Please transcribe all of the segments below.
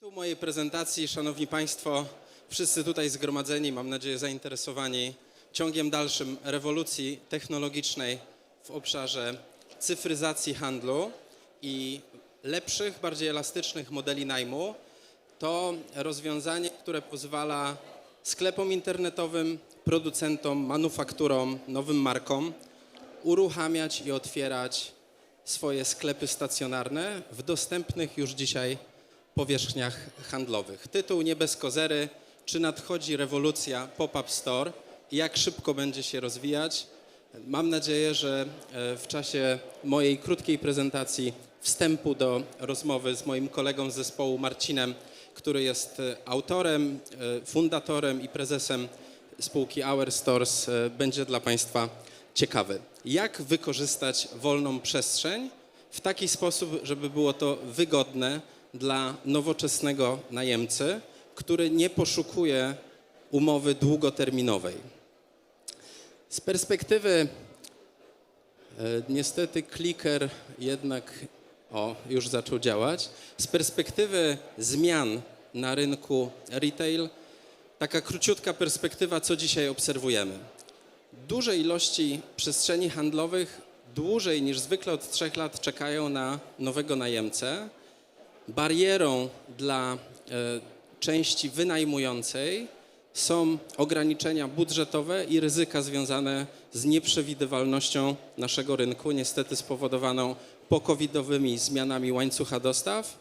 Tu mojej prezentacji, Szanowni Państwo, wszyscy tutaj zgromadzeni, mam nadzieję zainteresowani ciągiem dalszym rewolucji technologicznej w obszarze cyfryzacji handlu i lepszych, bardziej elastycznych modeli najmu, to rozwiązanie, które pozwala sklepom internetowym, producentom, manufakturom, nowym markom uruchamiać i otwierać swoje sklepy stacjonarne w dostępnych już dzisiaj powierzchniach handlowych. Tytuł nie bez kozery. Czy nadchodzi rewolucja pop-up store i jak szybko będzie się rozwijać? Mam nadzieję, że e, w czasie mojej krótkiej prezentacji wstępu do rozmowy z moim kolegą z zespołu Marcinem, który jest e, autorem, e, fundatorem i prezesem spółki Our Stores, będzie dla Państwa ciekawy. Jak wykorzystać wolną przestrzeń w taki sposób, żeby było to wygodne dla nowoczesnego najemcy, który nie poszukuje umowy długoterminowej. Z perspektywy e, niestety kliker jednak o, już zaczął działać. Z perspektywy zmian na rynku retail, taka króciutka perspektywa, co dzisiaj obserwujemy. Duże ilości przestrzeni handlowych dłużej niż zwykle od trzech lat czekają na nowego najemcę. Barierą dla e, części wynajmującej są ograniczenia budżetowe i ryzyka związane z nieprzewidywalnością naszego rynku, niestety spowodowaną pokowidowymi zmianami łańcucha dostaw,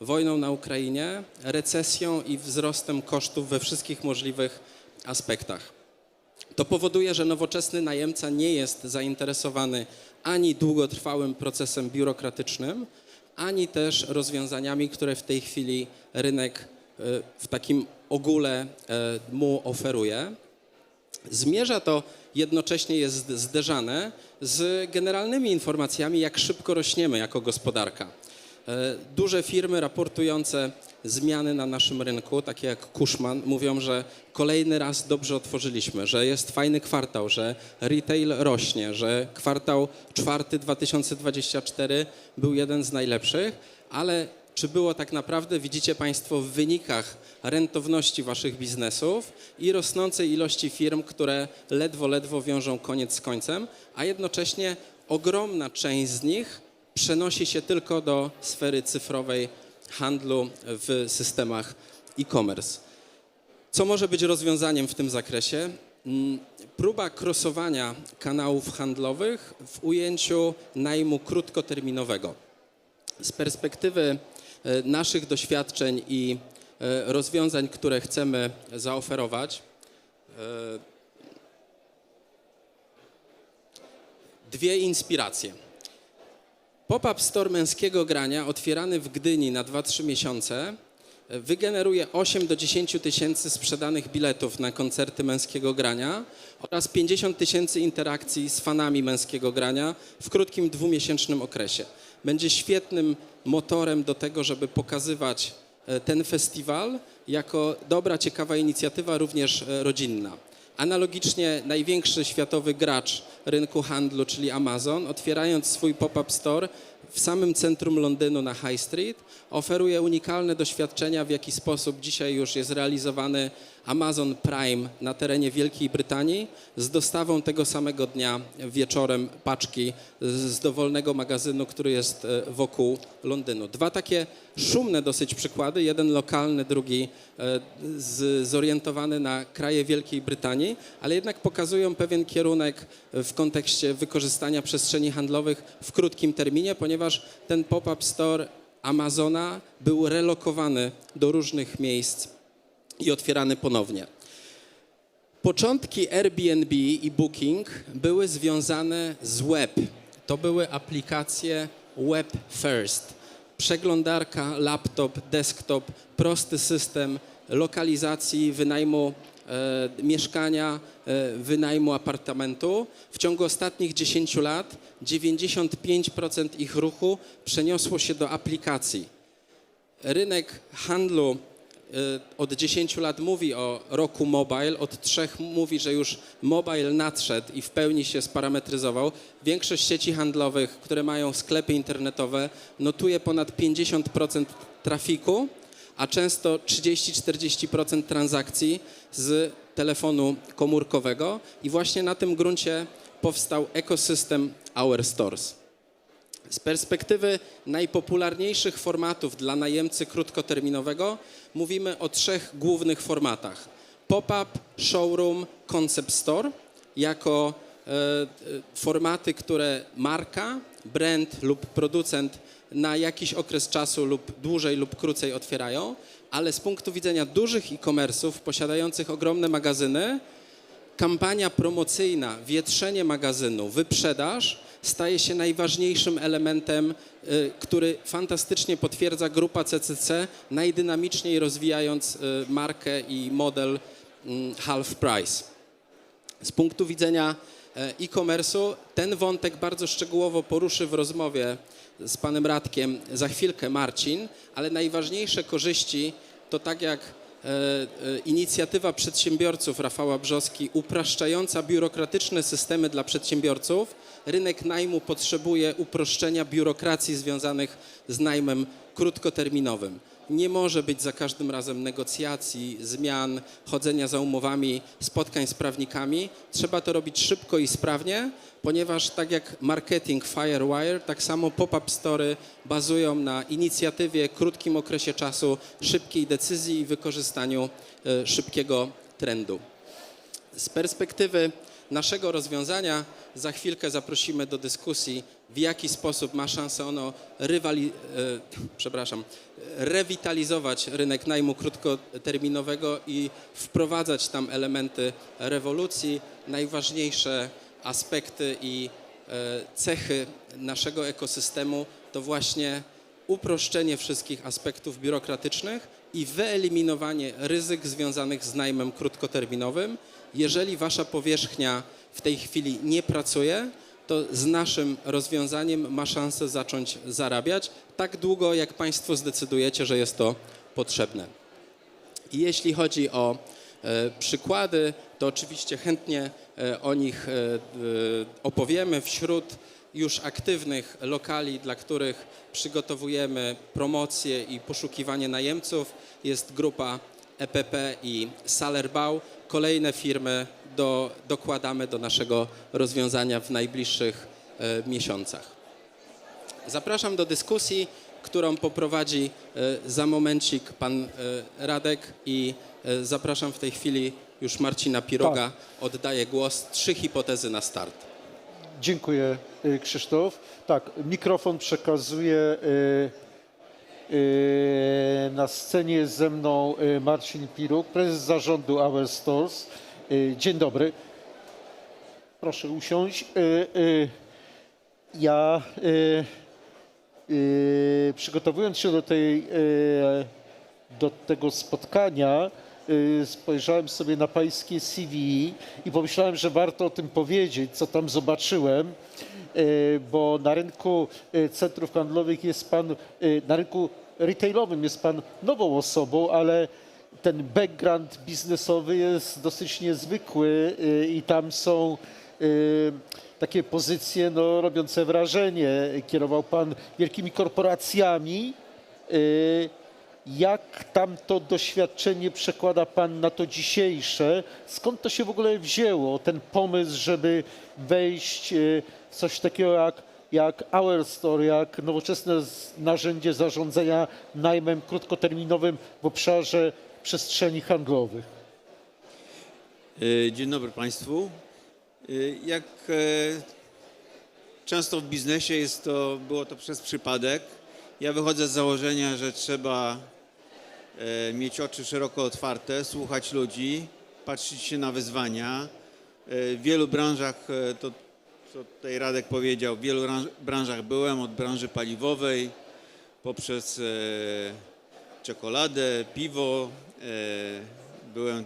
wojną na Ukrainie, recesją i wzrostem kosztów we wszystkich możliwych aspektach. To powoduje, że nowoczesny najemca nie jest zainteresowany ani długotrwałym procesem biurokratycznym, ani też rozwiązaniami, które w tej chwili rynek e, w takim ogóle e, mu oferuje. Zmierza to jednocześnie jest zderzane z generalnymi informacjami, jak szybko rośniemy jako gospodarka. E, Duże firmy raportujące zmiany na naszym rynku, takie jak Kuszman, mówią, że kolejny raz dobrze otworzyliśmy, że jest fajny kwartał, że retail rośnie, że kwartał czwarty 2024 był jeden z najlepszych, ale czy było tak naprawdę, widzicie Państwo w wynikach rentowności Waszych biznesów i rosnącej ilości firm, które ledwo, ledwo wiążą koniec z końcem, a jednocześnie ogromna część z nich przenosi się tylko do sfery cyfrowej handlu w systemach e-commerce. Co może być rozwiązaniem w tym zakresie? Mm, Próba krosowania kanałów handlowych w ujęciu najmu krótkoterminowego. Z perspektywy e, naszych doświadczeń i e, rozwiązań, które chcemy zaoferować, e, dwie inspiracje. Pop-up store męskiego grania otwierany w Gdyni na 2-3 miesiące wygeneruje 8 do 10 tysięcy sprzedanych biletów na koncerty męskiego grania oraz 50 tysięcy interakcji z fanami męskiego grania w krótkim dwumiesięcznym okresie. Będzie świetnym motorem do tego, żeby pokazywać e, ten festiwal jako dobra, ciekawa inicjatywa, również e, rodzinna. Analogicznie największy światowy gracz rynku handlu, czyli Amazon, otwierając swój pop-up store w samym centrum Londynu na High Street, oferuje unikalne doświadczenia, w jaki sposób dzisiaj już jest realizowany Amazon Prime na terenie Wielkiej Brytanii z dostawą tego samego dnia wieczorem paczki z dowolnego magazynu, który jest e, wokół Londynu. Dwa takie szumne dosyć przykłady, jeden lokalny, drugi e, zorientowany na kraje Wielkiej Brytanii, ale jednak pokazują pewien kierunek w kontekście wykorzystania przestrzeni handlowych w krótkim terminie, ponieważ ten pop-up store Amazona był relokowany do różnych miejsc i otwierany ponownie. Początki Airbnb i Booking były związane z web. To były aplikacje web first. Przeglądarka, laptop, desktop, prosty system lokalizacji, wynajmu mieszkania, e, wynajmu apartamentu. W ciągu ostatnich 10 lat 95% ich ruchu przeniosło się do aplikacji. Rynek handlu y, od 10 lat mówi o roku mobile, od trzech mówi, że już mobile nadszedł i w pełni się sparametryzował. Większość sieci handlowych, które mają sklepy internetowe, notuje ponad 50% trafiku, a często 30-40% transakcji z telefonu komórkowego i właśnie na tym gruncie powstał ekosystem Our Stores. Z perspektywy najpopularniejszych formatów dla najemcy krótkoterminowego mówimy o trzech głównych formatach: pop-up, showroom, concept store jako e, e, formaty, które marka, brand lub producent na jakiś okres czasu lub dłużej lub krócej otwierają, ale z punktu widzenia dużych e-commerce'ów posiadających ogromne magazyny, kampania promocyjna, wietrzenie magazynu, wyprzedaż staje się najważniejszym elementem, y, który fantastycznie potwierdza grupa CCC, najdynamiczniej rozwijając y, markę i model mm, half price. Z punktu widzenia e, e-commerce'u ten wątek bardzo szczegółowo poruszy w rozmowie z panem Radkiem za chwilkę Marcin, ale najważniejsze korzyści to tak jak e, e, inicjatywa przedsiębiorców Rafała Brzoski upraszczająca biurokratyczne systemy dla przedsiębiorców, rynek najmu potrzebuje uproszczenia biurokracji związanych z najmem krótkoterminowym. Nie może być za każdym razem negocjacji, zmian, chodzenia za umowami, spotkań z prawnikami. Trzeba to robić szybko i sprawnie, ponieważ tak jak marketing Firewire, tak samo pop-up story bazują na inicjatywie, krótkim okresie czasu, szybkiej decyzji i wykorzystaniu e, szybkiego trendu. Z perspektywy naszego rozwiązania za chwilkę zaprosimy do dyskusji, w jaki sposób ma szansę ono rywali, e, przepraszam, rewitalizować rynek najmu krótkoterminowego i wprowadzać tam elementy rewolucji, najważniejsze aspekty i e, cechy naszego ekosystemu to właśnie uproszczenie wszystkich aspektów biurokratycznych i wyeliminowanie ryzyk związanych z najmem krótkoterminowym. Jeżeli wasza powierzchnia w tej chwili nie pracuje, to z naszym rozwiązaniem ma szansę zacząć zarabiać tak długo, jak państwo zdecydujecie, że jest to potrzebne. I jeśli chodzi o e, przykłady, to oczywiście chętnie e, o nich e, e, opowiemy. Wśród już aktywnych lokali, dla których przygotowujemy promocje i poszukiwanie najemców, jest grupa EPP i Salerbau. Kolejne firmy do, dokładamy do naszego rozwiązania w najbliższych e, miesiącach. Zapraszam do dyskusji, którą poprowadzi e, za momencik pan e, Radek i e, zapraszam w tej chwili już Marcina Piroga. Oddaję głos. Trzy hipotezy na start. Dziękuję y, Krzysztof. Tak, mikrofon przekazuję. Y, y, Na scenie jest ze mną y, Marcin Piruk, prezes zarządu Our Stores. Y, Dzień dobry. Proszę usiąść. Y, y, Ja przygotowując się do, tej, do tego spotkania, spojrzałem sobie na pańskie CV i pomyślałem, że warto o tym powiedzieć, co tam zobaczyłem, bo na rynku y, centrów handlowych jest pan, y, na rynku retailowym jest pan nową osobą, ale ten background biznesowy jest dosyć niezwykły y, i tam są y, takie pozycje no, robiące wrażenie. Kierował pan wielkimi korporacjami. Jak tam to doświadczenie przekłada pan na to dzisiejsze? Skąd to się w ogóle wzięło, ten pomysł, żeby wejść y, w coś takiego jak, jak Our Store, jak nowoczesne narzędzie zarządzania najmem krótkoterminowym w obszarze przestrzeni handlowych? E, Dzień dobry Państwu. E, Jak e, często w biznesie jest to, było to przez przypadek. Ja wychodzę z założenia, że trzeba e, mieć oczy szeroko otwarte, słuchać ludzi, patrzeć się na wyzwania. E, W wielu branżach, e, to co tutaj Radek powiedział, w wielu ran- branżach byłem, od branży paliwowej poprzez czekoladę, piwo. Byłem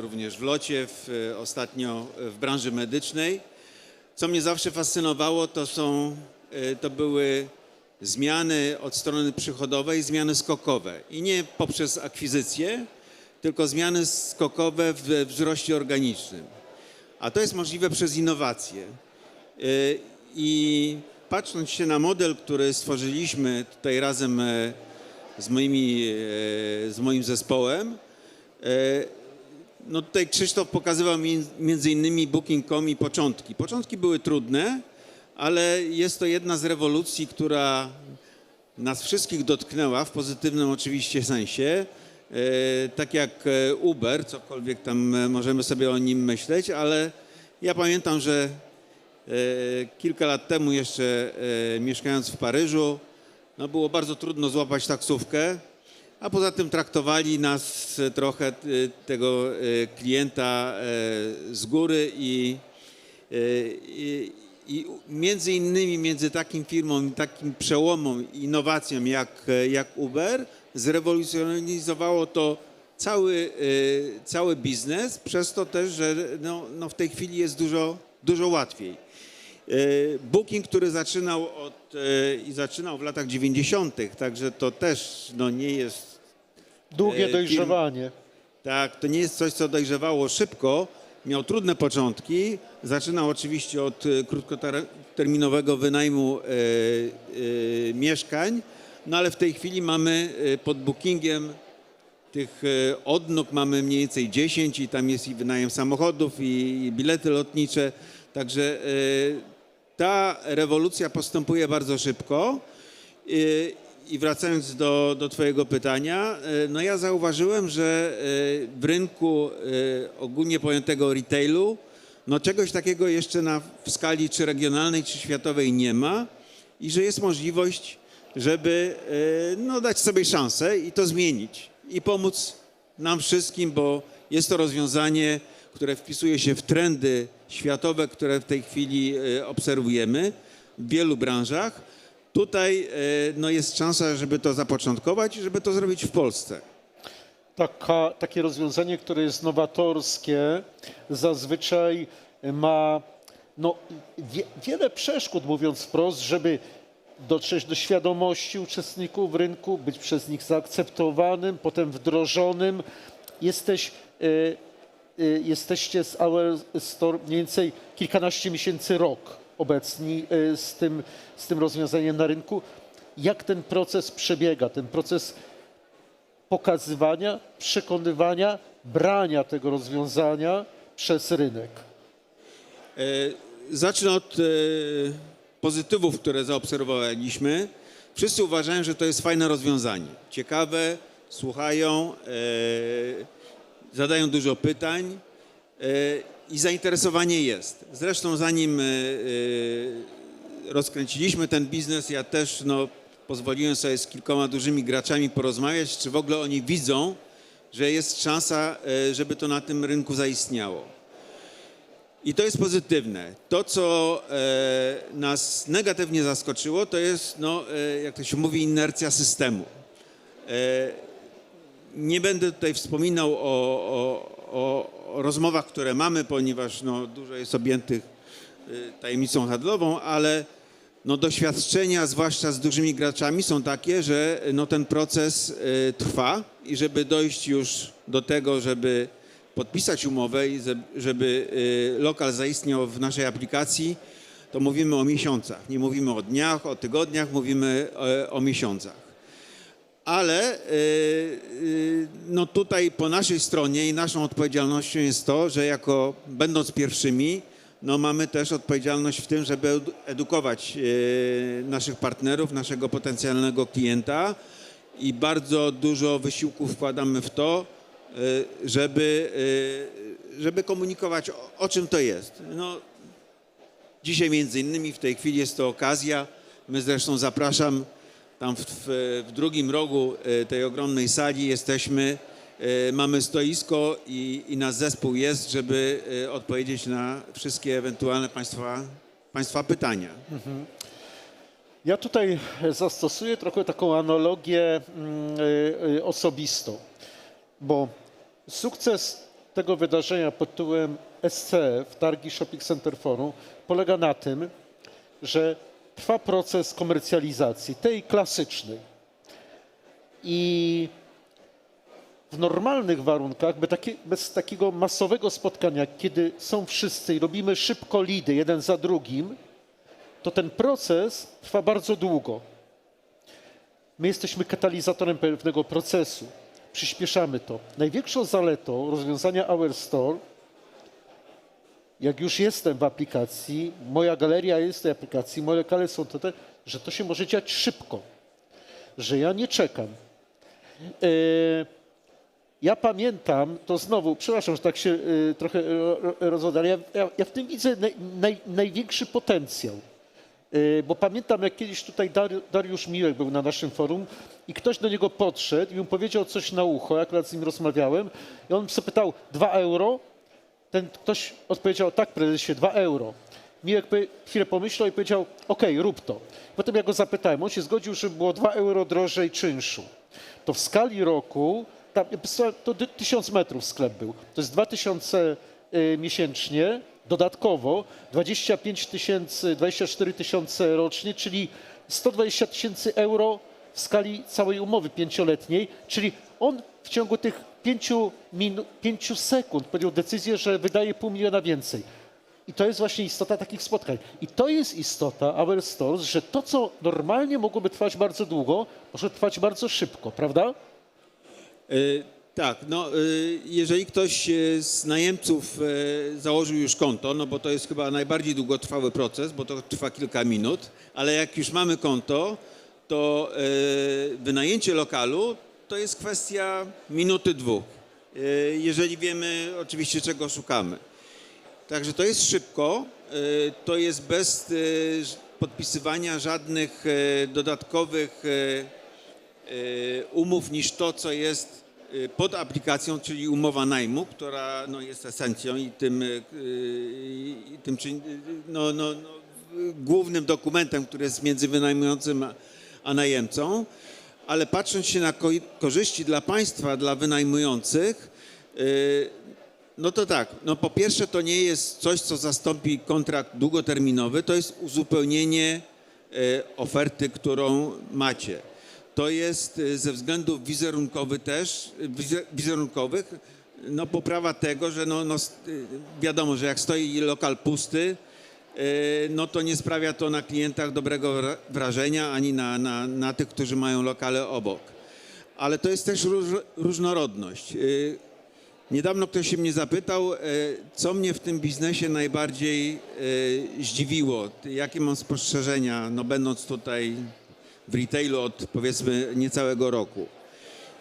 również w locie, w, ostatnio w branży medycznej. Co mnie zawsze fascynowało, to są, to były zmiany od strony przychodowej, zmiany skokowe. I nie poprzez akwizycję, tylko zmiany skokowe we wzroście organicznym. A to jest możliwe przez innowacje. I patrząc się na model, który stworzyliśmy tutaj razem e, z, moimi, e, z moim zespołem. E, No tutaj Krzysztof pokazywał mi między innymi Booking.com i początki. Początki były trudne, ale jest to jedna z rewolucji, która nas wszystkich dotknęła w pozytywnym oczywiście sensie. E, tak jak e, Uber, cokolwiek tam e, możemy sobie o nim myśleć, ale ja pamiętam, że kilka lat temu jeszcze mieszkając w Paryżu, no było bardzo trudno złapać taksówkę, a poza tym traktowali nas trochę tego klienta z góry i, i, i między innymi między takim firmą, takim przełomem, innowacją jak, e, jak Uber zrewolucjonizowało to cały, e, cały biznes, przez to też, że no, no w tej chwili jest dużo, dużo łatwiej. E, Booking, który zaczynał od, i zaczynał w latach 90., także to też no, nie jest Długie firm- dojrzewanie. tak, to nie jest coś, co dojrzewało szybko. Miał trudne początki. Zaczynał oczywiście od e, krótkoterminowego wynajmu e, e, mieszkań, no ale w tej chwili mamy pod bookingiem tych odnóg mamy mniej więcej 10 i tam jest i wynajem samochodów i, bilety lotnicze. Także ta rewolucja postępuje bardzo szybko. I- wracając do, do Twojego pytania, e, no ja zauważyłem, że e, w rynku e, ogólnie pojętego retailu, no czegoś takiego jeszcze na, w skali czy regionalnej, czy światowej nie ma i że jest możliwość, żeby no, dać sobie szansę i to zmienić i pomóc nam wszystkim, bo jest to rozwiązanie, które wpisuje się w trendy światowe, które w tej chwili obserwujemy w wielu branżach. Tutaj e, no, jest szansa, żeby to zapoczątkować i żeby to zrobić w Polsce. Taka, takie rozwiązanie, które jest nowatorskie, zazwyczaj ma no, wie, wiele przeszkód, mówiąc wprost, żeby dotrzeć do świadomości uczestników rynku, być przez nich zaakceptowanym, potem wdrożonym. Jesteś, y, y, jesteście z Our Store mniej więcej kilkanaście miesięcy, rok obecni y, z tym, z tym rozwiązaniem na rynku. Jak ten proces przebiega, ten proces pokazywania, przekonywania, brania tego rozwiązania przez rynek. E, Zacznę od e, pozytywów, które zaobserwowaliśmy. Wszyscy uważają, że to jest fajne rozwiązanie. Ciekawe, słuchają, e, zadają dużo pytań e, i zainteresowanie jest. Zresztą zanim e, e, rozkręciliśmy ten biznes, ja też no, pozwoliłem sobie z kilkoma dużymi graczami porozmawiać, czy w ogóle oni widzą, że jest szansa, e, żeby to na tym rynku zaistniało. I to jest pozytywne. To, co nas negatywnie zaskoczyło, to jest, no, jak to się mówi, inercja systemu. Nie będę tutaj wspominał o, o, o, rozmowach, które mamy, ponieważ no, dużo jest objętych e, tajemnicą handlową, ale no, doświadczenia, zwłaszcza z dużymi graczami, są takie, że no, ten proces e, trwa i żeby dojść już do tego, żeby podpisać umowę i żeby y, lokal zaistniał w naszej aplikacji, to mówimy o miesiącach. Nie mówimy o dniach, o tygodniach, mówimy o, o miesiącach. Ale y, y, no tutaj po naszej stronie i naszą odpowiedzialnością jest to, że jako będąc pierwszymi, no mamy też odpowiedzialność w tym, żeby edu- edukować y, naszych partnerów, naszego potencjalnego klienta i bardzo dużo wysiłku wkładamy w to, żeby, żeby komunikować o, o czym to jest. No, dzisiaj między innymi w tej chwili jest to okazja. My zresztą zapraszam tam w, w, drugim rogu y, tej ogromnej sali jesteśmy. y, Mamy stoisko i, i nasz zespół jest, żeby y, odpowiedzieć na wszystkie ewentualne państwa, państwa pytania. Ja tutaj zastosuję trochę taką analogię mm, osobistą, bo sukces tego wydarzenia pod tytułem SCF, Targi Shopping Center Forum, polega na tym, że trwa proces komercjalizacji, tej klasycznej. I w normalnych warunkach, bez, takie, bez takiego masowego spotkania, kiedy są wszyscy i robimy szybko lidy jeden za drugim, to ten proces trwa bardzo długo. my jesteśmy katalizatorem pewnego procesu. Przyspieszamy to. Największą zaletą rozwiązania Our Store, jak już jestem w aplikacji, moja galeria jest w tej aplikacji, moje lokale są tutaj, że to się może dziać szybko, że ja nie czekam. E, ja pamiętam, to znowu, przepraszam, że tak się y, trochę ro- ro- rozwodzę, ale ja, ja, ja w tym widzę naj, naj, największy potencjał. Y, bo pamiętam, jak kiedyś tutaj Dar, Dariusz Miłek był na naszym forum i ktoś do niego podszedł i mu powiedział coś na ucho, ja akurat z nim rozmawiałem i on zapytał, 2 euro? Ten ktoś odpowiedział, tak prezesie, 2 euro. Powie- chwilę pomyślał i powiedział, okej, rób to. Potem ja go zapytałem, on się zgodził, że było 2 euro drożej czynszu. To w skali roku, tam, to dy- 1000 metrów sklep był, to jest 2000 y, miesięcznie, dodatkowo 25 tysięcy, 24 tysiące rocznie, czyli 120 tysięcy euro w skali całej umowy pięcioletniej, czyli on w ciągu tych pięciu, minu, pięciu sekund podjął decyzję, że wydaje pół miliona więcej. I to jest właśnie istota takich spotkań. I to jest istota Our Stores, że to, co normalnie mogłoby trwać bardzo długo, może trwać bardzo szybko, prawda? Y, Tak, no y, jeżeli ktoś y, z najemców założył już konto, no bo to jest chyba najbardziej długotrwały proces, bo to trwa kilka minut, ale jak już mamy konto, to wynajęcie lokalu to jest kwestia minuty, dwóch. Y, Jeżeli wiemy oczywiście czego szukamy. Także to jest szybko, y, to jest bez y, podpisywania żadnych dodatkowych umów niż to, co jest pod aplikacją, czyli umowa najmu, która no, jest esencją i tym, i tym no, no, no, głównym dokumentem, który jest między wynajmującym a, a najemcą. Ale patrząc się na ko- korzyści dla państwa, dla wynajmujących, y, no to tak, no po pierwsze to nie jest coś, co zastąpi kontrakt długoterminowy, to jest uzupełnienie e, oferty, którą macie. To jest e, ze względów wizerunkowych też, wize- wizerunkowych, no poprawa tego, że no, no wiadomo, że jak stoi lokal pusty, no to nie sprawia to na klientach dobrego wra- wrażenia, ani na, na, na tych, którzy mają lokale obok. Ale to jest też róż, różnorodność. E, Niedawno ktoś się mnie zapytał, e, co mnie w tym biznesie najbardziej zdziwiło, jakie mam spostrzeżenia, no będąc tutaj w retailu od powiedzmy niecałego roku.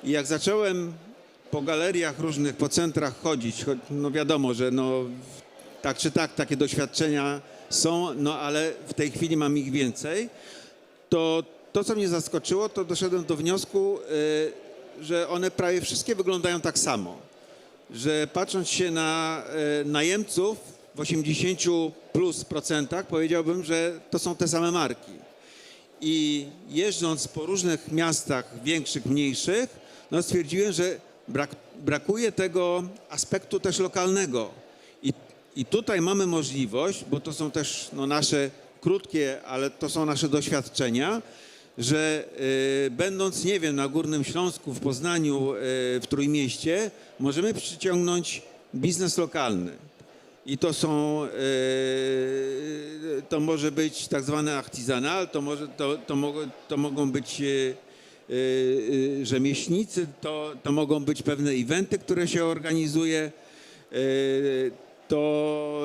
I jak zacząłem po galeriach różnych, po centrach chodzić, no wiadomo, że no tak czy tak takie doświadczenia są, no ale w tej chwili mam ich więcej, to to, co mnie zaskoczyło, to doszedłem do wniosku, e, że one prawie wszystkie wyglądają tak samo że patrząc się na e, najemców w 80 plus procentach, powiedziałbym, że to są te same marki. I jeżdżąc po różnych miastach, większych, mniejszych, no stwierdziłem, że brak, brakuje tego aspektu też lokalnego. I, tutaj mamy możliwość, bo to są też no, nasze krótkie, ale to są nasze doświadczenia, że y, będąc, nie wiem, na Górnym Śląsku, w Poznaniu, y, w Trójmieście, możemy przyciągnąć biznes lokalny. I to są, y, to może być tak zwany artisanal, to, może, to, to, mogą, to mogą być y, y, y, rzemieślnicy, to, to mogą być pewne eventy, które się organizuje. Y, To,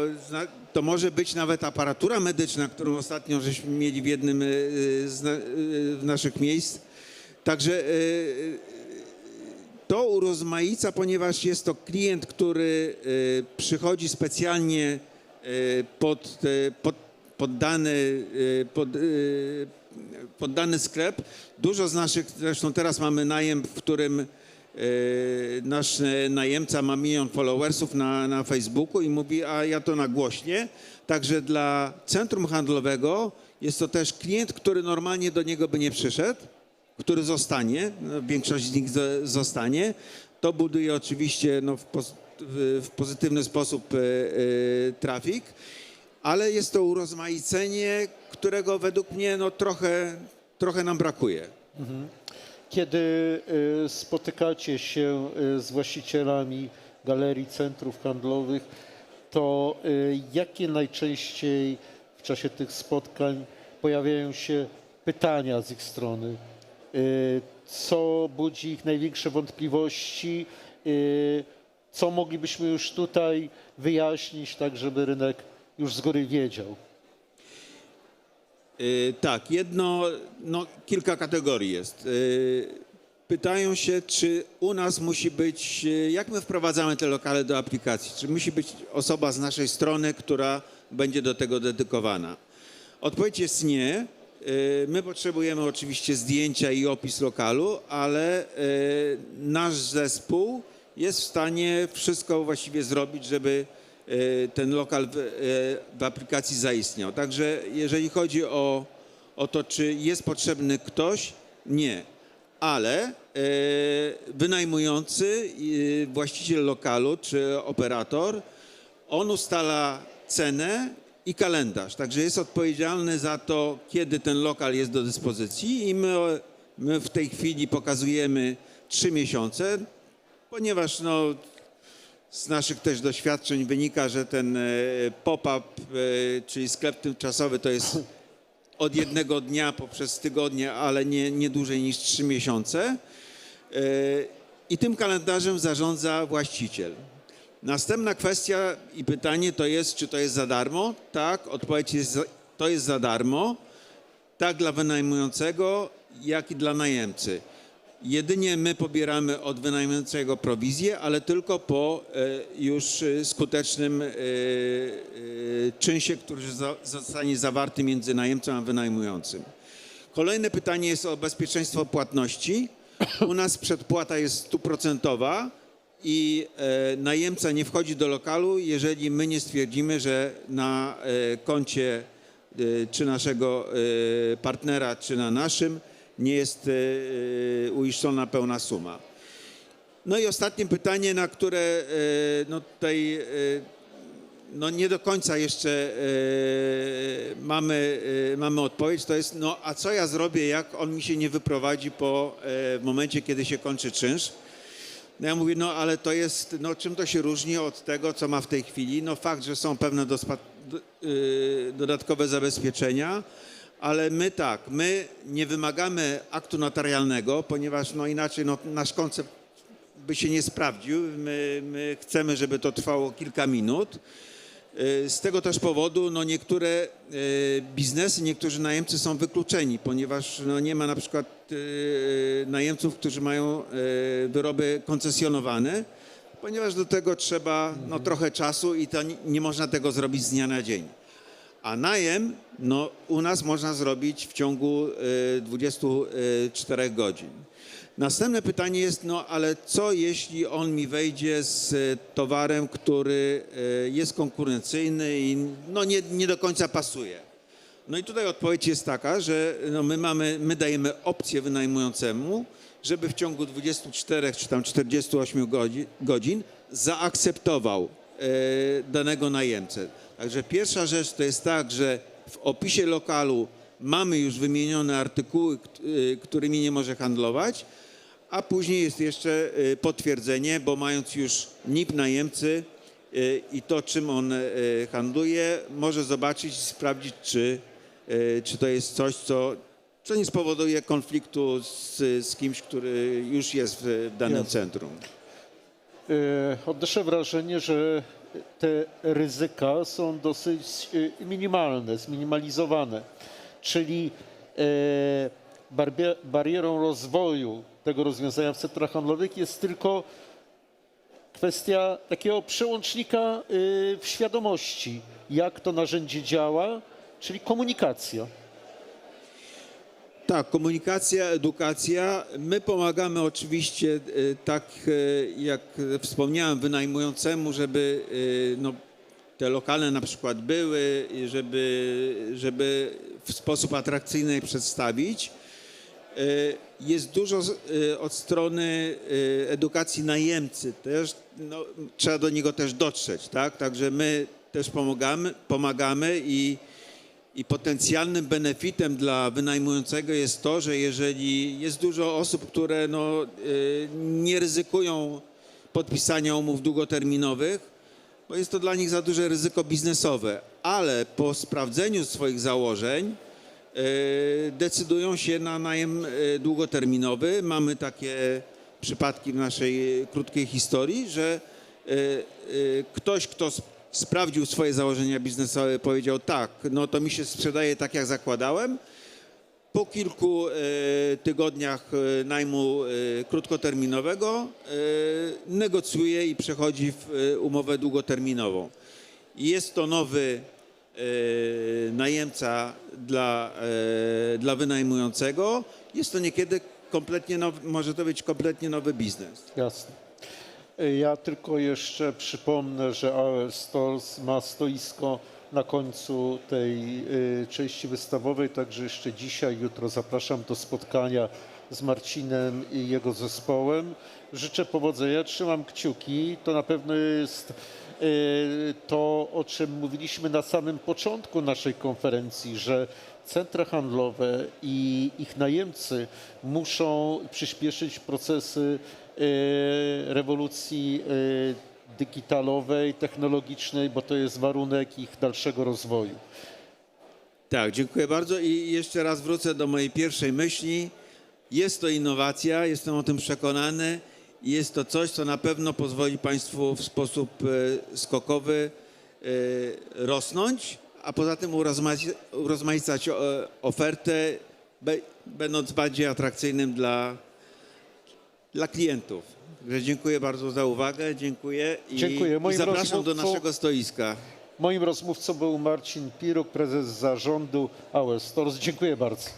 to może być nawet aparatura medyczna, którą ostatnio żeśmy mieli w jednym y, z na, y, naszych miejsc. Także y, to urozmaica, ponieważ jest to klient, który y, przychodzi specjalnie y, pod, y, pod, pod, dany, y, pod, y, pod dany sklep. Dużo z naszych, zresztą teraz mamy najem, w którym y, nasz y, najemca ma milion followersów na, na Facebooku i mówi, a ja to nagłośnię. Także dla centrum handlowego jest to też klient, który normalnie do niego by nie przyszedł który zostanie, no, większość z nich zo- zostanie. To buduje oczywiście no, w, poz, w, pozytywny sposób e, e, trafik, ale jest to urozmaicenie, którego według mnie no, trochę, trochę nam brakuje. Kiedy y, spotykacie się y, z właścicielami galerii, centrów handlowych, to y, jakie najczęściej w czasie tych spotkań pojawiają się pytania z ich strony? co budzi ich największe wątpliwości, co moglibyśmy już tutaj wyjaśnić, tak żeby rynek już z góry wiedział. Y, Tak, jedno, no kilka kategorii jest. Y, Pytają się, czy u nas musi być, y, jak my wprowadzamy te lokale do aplikacji, czy musi być osoba z naszej strony, która będzie do tego dedykowana. Odpowiedź jest nie. My potrzebujemy oczywiście zdjęcia i opis lokalu, ale nasz zespół jest w stanie wszystko właściwie zrobić, żeby ten lokal w, y, w aplikacji zaistniał. Także jeżeli chodzi o, o to, czy jest potrzebny ktoś, nie. Ale y, wynajmujący, y, właściciel lokalu czy operator, on ustala cenę i kalendarz. Także jest odpowiedzialny za to, kiedy ten lokal jest do dyspozycji i my, my w tej chwili pokazujemy trzy miesiące, ponieważ no, z naszych też doświadczeń wynika, że ten e, pop-up, e, czyli sklep tymczasowy, to jest od jednego dnia poprzez tygodnie, ale nie, nie dłużej niż trzy miesiące. E, I tym kalendarzem zarządza właściciel. Następna kwestia i pytanie to jest, czy to jest za darmo? Tak, odpowiedź jest, to jest za darmo. Tak dla wynajmującego, jak i dla najemcy. Jedynie my pobieramy od wynajmującego prowizję, ale tylko po e, już skutecznym e, e, czynsie, który zostanie zawarty między najemcą a wynajmującym. Kolejne pytanie jest o bezpieczeństwo płatności. U nas przedpłata jest stuprocentowa i najemca nie wchodzi do lokalu, jeżeli my nie stwierdzimy, że na koncie czy naszego partnera, czy na naszym nie jest e, e, uiszczona pełna suma. No i ostatnie pytanie, na które e, no tutaj no nie do końca jeszcze mamy, mamy odpowiedź, to jest no a co ja zrobię, jak on mi się nie wyprowadzi po w momencie, kiedy się kończy czynsz. No ja mówię, no ale to jest, no czym to się różni od tego, co ma w tej chwili? No fakt, że są pewne y, dodatkowe zabezpieczenia, ale my tak, my nie wymagamy aktu notarialnego, ponieważ no inaczej no, nasz koncept by się nie sprawdził. My, my chcemy, żeby to trwało kilka minut. Y, Z tego też powodu no niektóre y, biznesy, niektórzy najemcy są wykluczeni, ponieważ no nie ma na przykład y, najemców, którzy mają wyroby koncesjonowane, ponieważ do tego trzeba no, trochę czasu i to nie, nie można tego zrobić z dnia na dzień. A najem no, u nas można zrobić w ciągu y, 24 godzin. Następne pytanie jest, no ale co jeśli on mi wejdzie z y, towarem, który y, jest konkurencyjny i no, nie, nie do końca pasuje? No i tutaj odpowiedź jest taka, że no my, mamy, my dajemy opcję wynajmującemu, żeby w ciągu 24 czy tam 48 godzin, godzin zaakceptował danego najemcę. Także pierwsza rzecz to jest tak, że w opisie lokalu mamy już wymienione artykuły, y, którymi nie może handlować, a później jest jeszcze y, potwierdzenie, bo mając już NIP najemcy y, i to, czym on handluje, może zobaczyć i sprawdzić, czy, czy to jest coś, co, co nie spowoduje konfliktu z, z kimś, który już jest w, danym centrum. Odnoszę wrażenie, że te ryzyka są dosyć e, minimalne, zminimalizowane. Czyli e, barierą rozwoju tego rozwiązania w centrach handlowych jest tylko kwestia takiego przełącznika e, w świadomości, jak to narzędzie działa, czyli komunikacja. Tak, komunikacja, edukacja. My pomagamy oczywiście e, tak, e, jak wspomniałem, wynajmującemu, żeby e, no, te lokale na przykład były, żeby, żeby w sposób atrakcyjny je przedstawić. Jest dużo od strony edukacji najemcy. Też no, trzeba do niego też dotrzeć, tak? Także my też pomagamy, pomagamy i i potencjalnym benefitem dla wynajmującego jest to, że jeżeli jest dużo osób, które no, y, nie ryzykują podpisania umów długoterminowych, bo jest to dla nich za duże ryzyko biznesowe, ale po sprawdzeniu swoich założeń decydują się na najem e, długoterminowy. Mamy takie przypadki w naszej krótkiej historii, że ktoś, kto sprawdził swoje założenia biznesowe, powiedział tak, no to mi się sprzedaje tak, jak zakładałem. Po kilku e, tygodniach e, najmu e, krótkoterminowego negocjuje i przechodzi w umowę długoterminową. Jest to nowy najemca dla, dla wynajmującego. Jest to niekiedy kompletnie nowy, może to być kompletnie nowy biznes. Jasne. Ja tylko jeszcze przypomnę, że Stores ma stoisko na końcu tej y, części wystawowej, także jeszcze dzisiaj, jutro zapraszam do spotkania z Marcinem i jego zespołem. Życzę powodzenia, trzymam kciuki. To na pewno jest y, to, o czym mówiliśmy na samym początku naszej konferencji, że centra handlowe i ich najemcy muszą przyspieszyć procesy rewolucji y, digitalowej, technologicznej, bo to jest warunek ich dalszego rozwoju. Tak, dziękuję bardzo i jeszcze raz wrócę do mojej pierwszej myśli. Jest to innowacja, jestem o tym przekonany jest to coś, co na pewno pozwoli Państwu w sposób e, skokowy rosnąć, a poza tym urozmaicać ofertę, będąc bardziej atrakcyjnym dla, dla klientów. Dziękuję bardzo za uwagę, dziękuję i, Dziękuję. i zapraszam do naszego stoiska. Moim rozmówcą był Marcin Piruk, prezes zarządu AOL Stores. Dziękuję bardzo.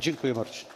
Dziękuję Marcin.